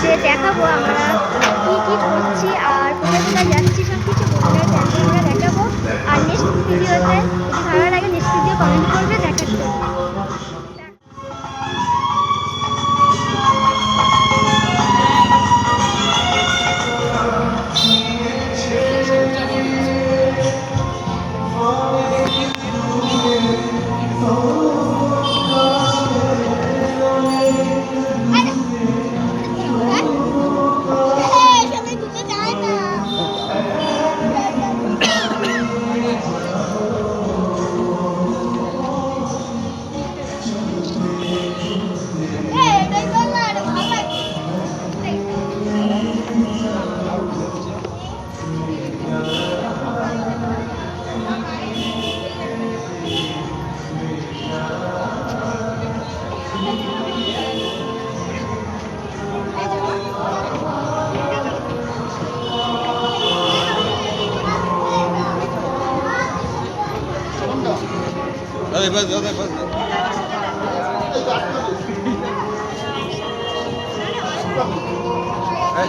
যে দেখাবো আমরা, কী কী করছি আর কোথায় কোথায় যাচ্ছি সব কিছু আমরা দেখাবো। আর নেক্সট ভিডিওতে ভালো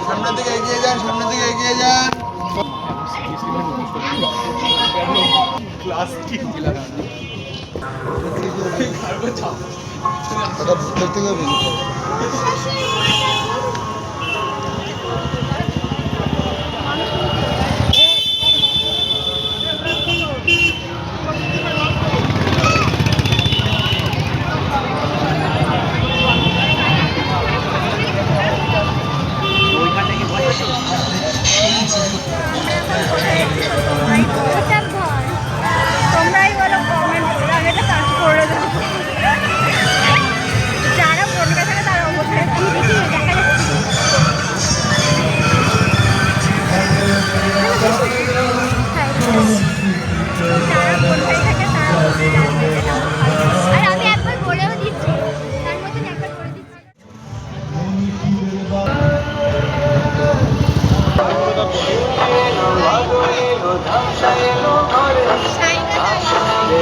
সামনের দিকে এগিয়ে যান সামনের দিকে এগিয়ে যান। থেকে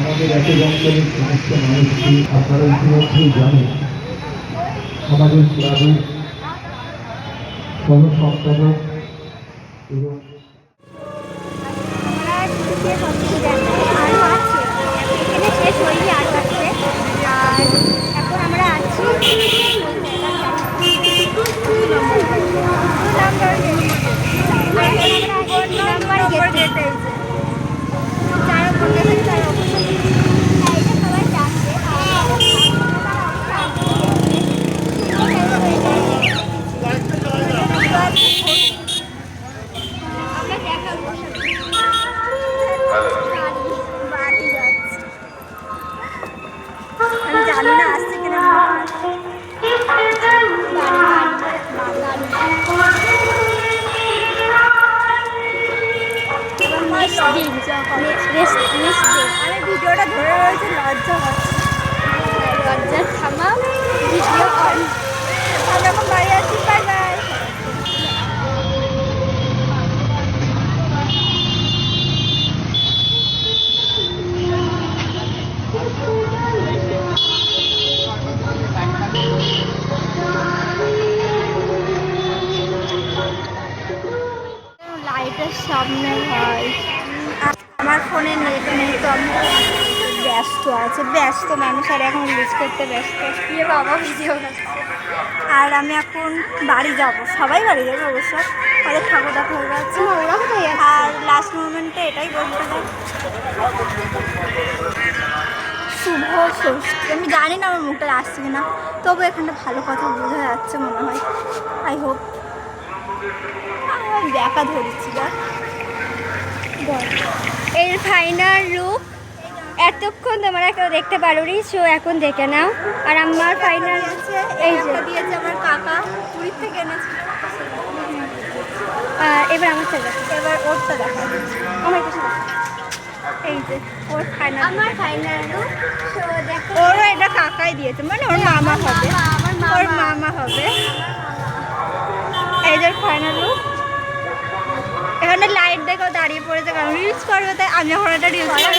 আমাদের একই অঞ্চলের সমস্ত মানুষকে আপনারা ইতিমধ্যেই জানেন। আমাদের ক্লাবের সহসম্পাদক এবং আমরা ঢুকে আমি ভিডিওটা ধরে রয়েছে লজ্জা হচ্ছে লজ্জা ভিডিও কর আমরা এখন বাড়ি আছি বাই সামনে হয় ফোনে নেট নেই তো আমি ব্যস্ত আছে ব্যস্ত মানুষ আর এখন ইউজ করতে ব্যস্ত। ইয়ে বাবা ভিডিও আর আমি এখন বাড়ি যাব সবাই বাড়ি যাবে অবশ্য। তাদের ঠাকুর দেখা যাচ্ছে ওরা কোথায় আর লাস্ট মোমেন্টে এটাই বলতে চাই। শুভ ষষ্ঠী। আমি জানি না আমার মুখটা আসছে কিনা তবু এখানটা ভালো কথা বোঝা যাচ্ছে মনে হয়। আই হোপ দেখা ধরেছি যা এর ফাইনাল লুক এতক্ষণ তোমরা কেউ দেখতে পারো পারোনি সো এখন দেখে নাও। আর আমার ফাইনাল এই যে দিয়েছে আমার কাকা পুরীর থেকে এনেছিল এবার আমার দেখো। এবার ওরটা দেখা। আমার কাছে এই যে ওর ফাইনাল আমার ফাইনাল লুক তো দেখো ওরও এটা কাকাই দিয়েছে মানে ওর মামা হবে। ওর মামা। হবে। এই যে ফাইনাল লুক এখানে লাইট দেখো দাঁড়িয়ে পড়েছে কারণ রিলস করবে তাই আমি এখন একটা রিলস করব